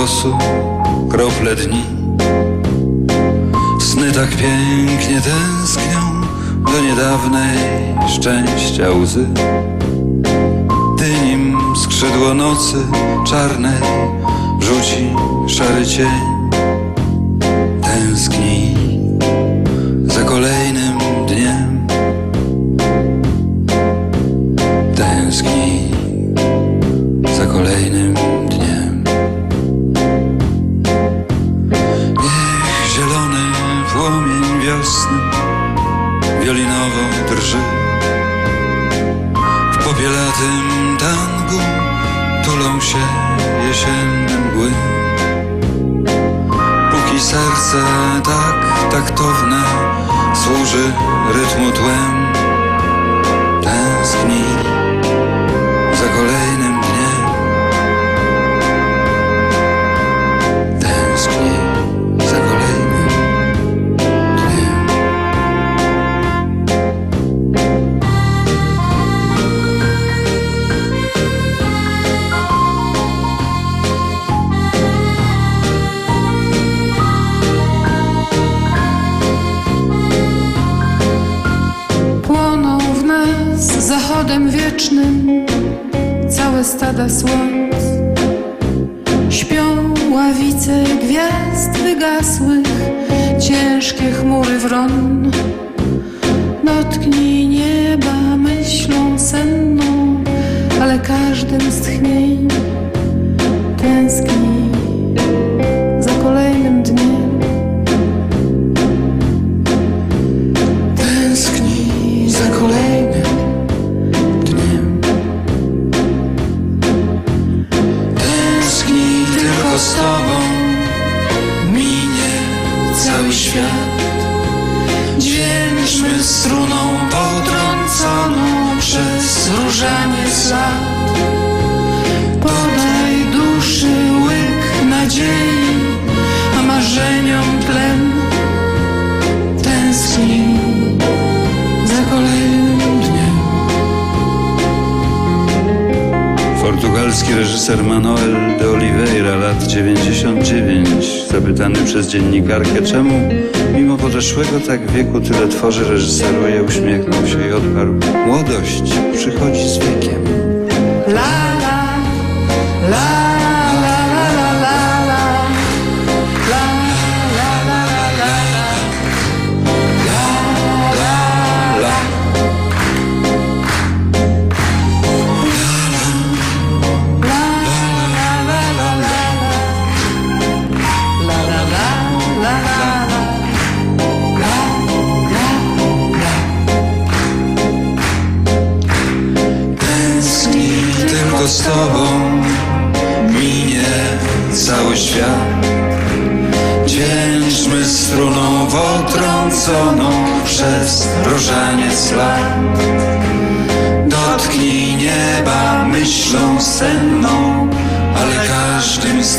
losu, krople dni. Sny tak pięknie tęsknią do niedawnej szczęścia łzy. Ty nim skrzydło nocy czarnej rzuci szary cień. Wiolinowo drży. W popielatym tangu tulą się jesienne mgły. Póki serce tak taktowne służy rytmu tłem, stada słońc. Śpią ławice gwiazd wygasłych, ciężkie chmury wron. Dotknij nieba myślą senną, ale każdym z świat. Dzielmy struną potrąconą przez różaniec lat. Portugalski reżyser Manuel de Oliveira, lat 99, zapytany przez dziennikarkę, czemu mimo podeszłego tak wieku tyle tworzy, reżyseruje, uśmiechnął się i odparł: Młodość przychodzi z wiekiem. La, la la cały świat. Dźwięczmy struną przez różaniec lat. Dotknij nieba myślą senną, ale każdym z